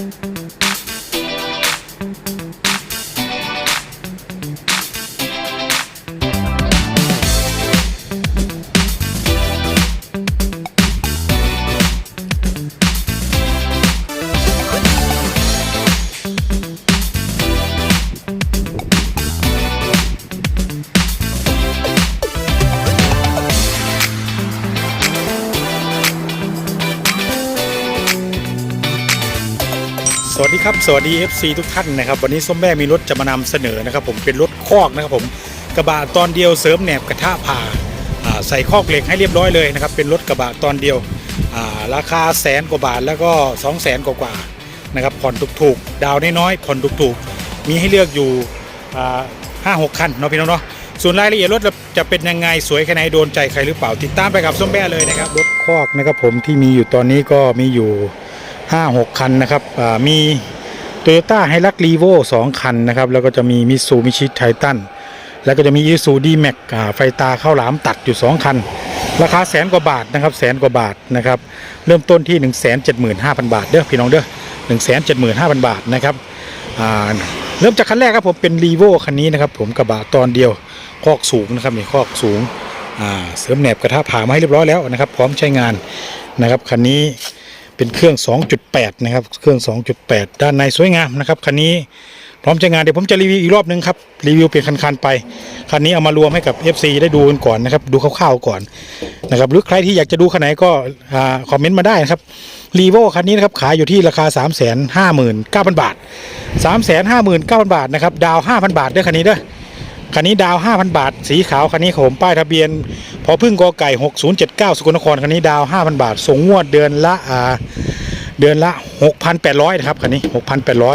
ส วัสดีครับ สวัสดี FC ทุกท่านนะครับ วันนี้ส้มแม่มีรถจะมานำเสนอนะครับ ผมเป็นรถคอกนะครับผมกระบะตอนเดียวเสริมแหนบกระทะผ่าใส่คอกเหล็กให้เรียบร้อยเลยนะครับ เป็นรถกระบะตอนเดียวราคาแสนกว่าบาทแล้วก็2 0 0แสนกว่าๆนะครับผ่อนถูกๆดาวน้อยๆผ่อนถูกๆ มีให้เลือกอยู่ห้าหกคันเนาะพี่น้องเนาะส่วนรายละเอียดรถจะเป็นยังไงสวยแค่ไหนโดนใจใครหรือเปล่าติดตามไปกับส้มแม่เลยนะครับรถคอกนะครับผมที่มีอยู่ตอนนี้ก็มีอยู่ ห้าหกคันนะครับอ่ามีโตโยต้าไฮรักรีโวสองคันนะครับ แล้วก็จะมีมิซูมิชิไททันแล้วก็จะมียูซูดีแม็กไฟตาเข้าวหลามตัดอยู่ 2 คัน ราคาแสนกว่าบาทนะครับแสนกว่าบาทนะครับ เริ่มต้นที่ 1 7 5 0 0 0 บาท เด้อพี่น้องเด้อ1 7 5 0 0 0 บาทนะครับอ่าเริ่มจากคันแรกครับผมเป็นรีโวคันนี้นะครับ ผมกระบะตอนเดียวคอกสูงนะครับนี่คอกสูงอ่าเสริมแหนบกระทะผ่ามาให้เรียบร้อยแล้วนะครับ พร้อมใช้งานนะครับคันนี้ เป็นเครื่อง 2.8 นะครับ เครื่อง 2.8 ด้านในสวยงามนะครับคันนี้พร้อมใช้งานเดี๋ยวผมจะรีวิวอีกรอบนึงครับรีวิวเป็นคันๆไปคันนี้เอามารวมให้กับ FC ได้ดูกันก่อนนะครับ ดูคร่าวๆก่อนนะครับหรือใครที่อยากจะดูคันไหนก็คอมเมนต์มาได้นะครับรีโวคันนี้นะครับขายอยู่ที่ราคา 359,000 บาท 359,000 บาทนะครับดาว 5,000 บาทด้วยคันนี้เด้อ คันนี้ดาว 5,000 บาท สีขาวคันนี้ของผมป้ายทะเบียน พอพึ่งกอไก่ 6079 สกลนครคันนี้ดาว 5,000 บาท ส่งงวดเดือนละอ่าเดือนละ 6,800 นะครับคันนี้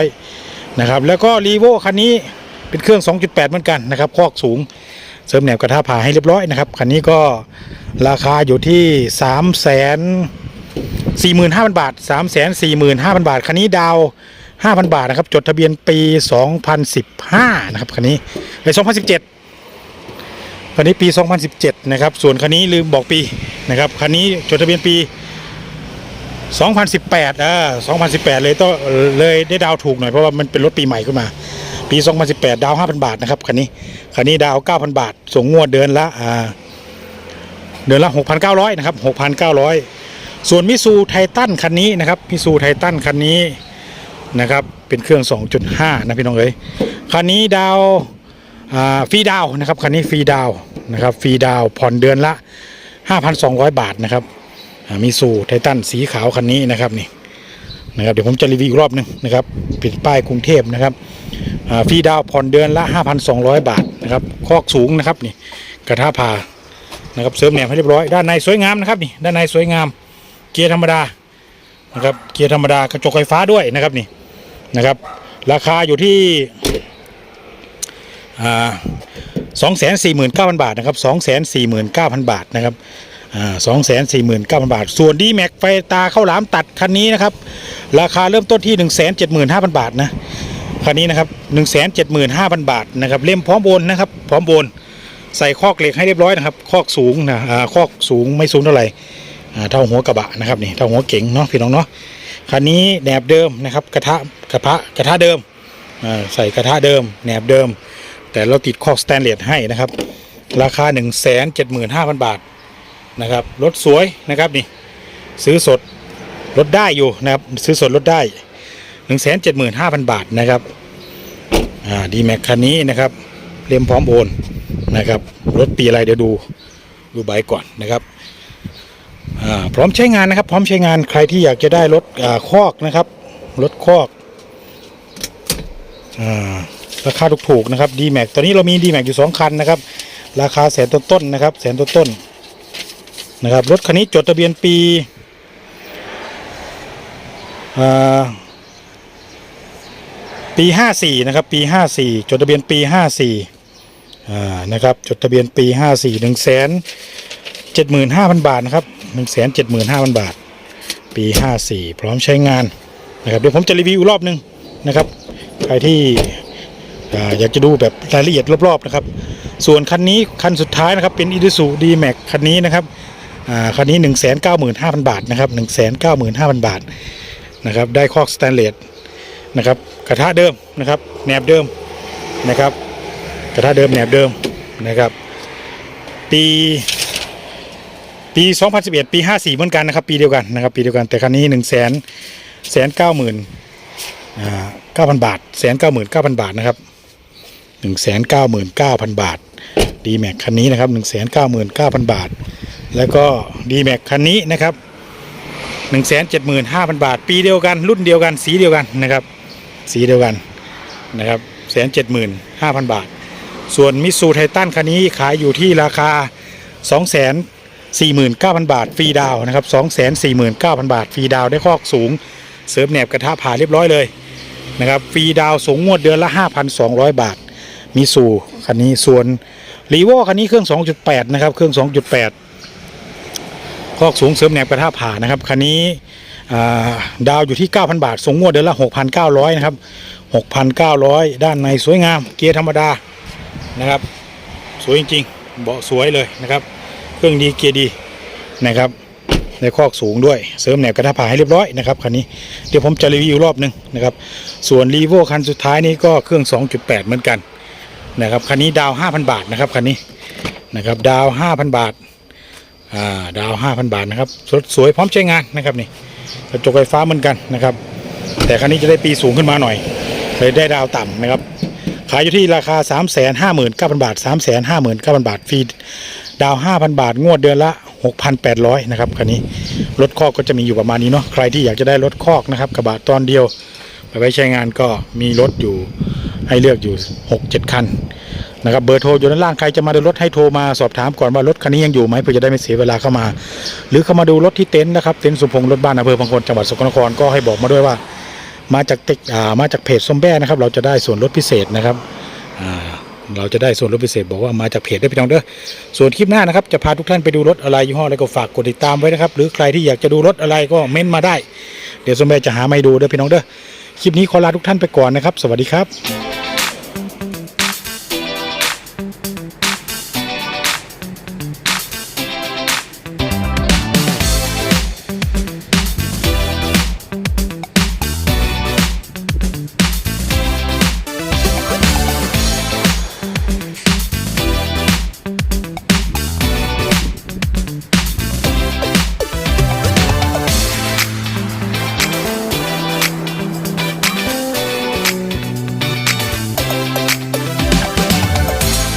6,800 นะครับ แล้วก็รีโวคันนี้เป็นเครื่อง 2.8 เหมือนกันนะครับคอกสูง เสริมแหนบกระทะผ่าให้เรียบร้อยนะครับคันนี้ก็ราคาอยู่ที่ 3 4 5 0 0 0 บาท 3 4 5 0 0 0 บาทคันนี้ดาว 5,000 บาทนะครับ จดทะเบียนปี 2015 นะครับคันนี้ใน2017คันนี้ปี 2017 นะครับ ส่วนคันนี้ลืมบอกปีนะครับคันนี้จดทะเบียนปี 2018อ่า2018 เลยต้องเลยได้ดาวถูกหน่อยเพราะว่ามันเป็นรถปีใหม่ขึ้นมาปี 2018 ดาว 5,000 บาทนะครับคันนี้คันนี้ดาว 9,000 บาท ส่งงวดเดือนละอ่าเดือนละ 6,900 นะครับ 6,900 ส่วนมิซูไททันคันนี้นะครับมิซูไททันคันนี้ นะครับ เป็นเครื่อง 2.5 นะพี่น้องเอ้ยคันนี้ดาวฟรีดาวนะครับคันนี้ฟรีดาวนะครับฟรีดาวผ่อนเดือนละ 5,200 บาทนะครับมีสูไททันสีขาวคันนี้นะครับนี่นะครับเดี๋ยวผมจะรีวิวอีกรอบหนึงนะครับป็นป้ายกรุงเทพนะครับฟรีดาวผ่อนเดือนละ 5,200 บาทนะครับคอกสูงนะครับนี่กระทะผ่านะครับเสริมแหนมให้เรียบร้อยด้านในสวยงามนะครับนี่ด้านในสวยงาม เกียร์ธรรมดานะครับเกียร์ธรรมดากระจกไฟฟ้าด้วยนะครับนี่ นะครับ ราคาอยู่ที่สองแสนสี่หมื่นเก้าพันบาทนะครับสองแสนสี่หมื่นเก้าพันบาทนะครับสองแสนสี่หมื่นเก้าพันบาท ส่วนดีแม็กไฟตาเข้าหลามตัดคันนี้นะครับ ราคาเริ่มต้นที่หนึ่งแสนเจ็ดหมื่นห้าพันบาทนะคันนี้นะครับหนึ่งแสนเจ็ดหมื่นห้าพันบาทนะครับเล่มพร้อมโอนนะครับพร้อมโอนใส่คอกเหล็กให้เรียบร้อยนะครับ คอกสูงนะคอกสูงไม่สูงเท่าไหร่เท่าหัวกระบะนะครับนี่เท่าหัวเก๋งเนาะพี่น้องเนาะคันนี้แหนบเดิมนะครับกระทะ ระทะกระทะเดิมอ่าใส่กระทะเดิมแหนบเดิม แต่เราติดคอกสแตนเลสให้นะครับ ราคา 1 7 5 0 0 0 บาทนะครับรถสวยนะครับนี่ซื้อสดลดได้อยู่นะครับซื้อสดลดได้ 1 7 5 0 0 0 บาทนะครับอ่าดีแม็กคันนี้นะครับเรียมพร้อมโอนนะครับรถปีอะไรเดี๋ยวดูดูใบก่อนนะครับอ่าพร้อมใช้งานนะครับ พร้อมใช้งานใครที่อยากจะได้รถอ่าคอกนะครับรถคอก ราคาถูกๆนะครับ d m a x ตอนนี้เรามี d m a x อยู่ 2 คันนะครับ ราคาแสนต้นๆนะครับ แสนต้นๆนะครับ รถคันนี้จดทะเบียนปีอ่าปี 54 นะครับ ปี 54 จดทะเบียนปี 54อ่านะครับ จดทะเบียนปี 54 1 7 5 0 0 0 บาทนะครับ1 7 5 0 0 0 บาท ปี 54 พร้อมใช้งานนะครับ เดี๋ยวผมจะรีวิวรอบหนึงนะครับ ใครที่อยากจะดูแบบรายละเอียดรอบๆนะครับ ส่วนคันนี้คันสุดท้ายนะครับเป็น i s u d m a x คันนี้นะครับคันนี้ 1 9 5 0 0 0 บาทนะครับ 1 9 5 0 0 0 บาทนะครับได้คอกสแตนเลสนะครับกระทะเดิมนะครับแหนบเดิมนะครับกระทะเดิมแหนบเดิมนะครับปีปี 2011 ปี 54 เหมือนกันนะครับปีเดียวกันนะครับปีเดียวกันแต่คันนี้ 1 0 0 0 0แสนแสน เก้าพันบาทแสนเก้าหมื่นเก้าพันบาทนะครับ1นึ่งแสนเก้าหมื่นเก้าพันบาทดีแม็กคันนี้นะครับ1นึ่งแสนเก้าหมื่นเก้าพันบาท แล้วก็ดีแม็กคันนี้นะครับ1นึ่งแสนเจ็ดหมื่นห้าพันบาท ปีเดียวกันรุ่นเดียวกันสีเดียวกันนะครับ สีเดียวกันนะครับแสนเจ็ดหมื่นห้าพันบาท ส่วนมิสูไททันคันนี้ขายอยู่ที่ราคา2 4 9 0 0 0บาทฟรีดาวนะครับ2 4 9 0 0 0บาทฟรีดาวได้คอกสูงเสริมแหนบกระทะผ่าเรียบร้อยเลย นะครับฟรีดาวสูงงวดเดือนละ 5,200 บาทมิสูคันนี้ส่วนรีโวคันนี้เครื่อง 2.8 นะครับ เครื่อง 2.8 คอกสูงเสริมแหนบกระทะผ่านะครับคันนี้ดาวอยู่ที่ 9,000 บาทส่งงวดเดือนละ 6,900 นะครับ 6,900 ด้านในสวยงาม เกียร์ธรรมดานะครับ สวยจริงๆเบาะสวยเลยนะครับ เครื่องดีเกียร์ดีนะครับ ในคอกสูงด้วย เสริมแหนบกระทะผ่าให้เรียบร้อยนะครับคันนี้เดี๋ยวผมจะรีวิวรอบหนึงนะครับ ส่วนรีโวคันสุดท้ายนี้ก็เครื่อง 2.8 เหมือนกันนะครับคันนี้ดาว 5,000 บาทนะครับคันนี้นะครับดาว 5,000 บาทอ่าดาว 5,000 บาทนะครับสดสวยพร้อมใช้งานนะครับนี่กระจกไฟฟ้าเหมือนกันนะครับ แต่คันนี้จะได้ปีสูงขึ้นมาหน่อยเลยได้ดาวต่ำนะครับขายอยู่ที่ราคา 3 5 9 0 0 0 บาท 3 5 9 0 0 0 บาท ฟรี ดาว 5,000 บาท งวดเดือนละ 6,800นะครับคันนี้รถคอกก็จะมีอยู่ประมาณนี้เนาะใครที่อยากจะได้รถคอกนะครับกระบะตอนเดียวไปไว้ใช้งานก็มีรถอยู่ให้เลือกอยู่ 6-7 คันนะครับเบอร์โทรอยู่ด้านล่างใครจะมาดูรถให้โทรมาสอบถามก่อนว่ารถคันนี้ยังอยู่ไหมเพื่อจะได้ไม่เสียเวลาเข้ามา หรือเข้ามาดูรถที่เต็นท์นะครับเต็นท์สุพงษ์รถบ้านอำเภอบางคนจังหวัดสกลนครก็ให้บอกมาด้วยว่า มาจากต็กอ่ามาจากเพจส้มแบ้นะครับ เราจะได้ส่วนลดพิเศษนะครับอ่า เราจะได้ส่วนลดพิเศษบอกว่ามาจากเพจได้พี่น้องเด้อส่วนคลิปหน้านะครับจะพาทุกท่านไปดูรถอะไรยี่ห้ออะไรก็ฝากกดติดตามไว้นะครับ หรือใครที่อยากจะดูรถอะไรก็เม้นมาได้ เดี๋ยวส้มแบ้จะหาไม่ดูเด้อพี่น้องเด้อคลิปนี้ขอลาทุกท่านไปก่อนนะครับ สวัสดีครับ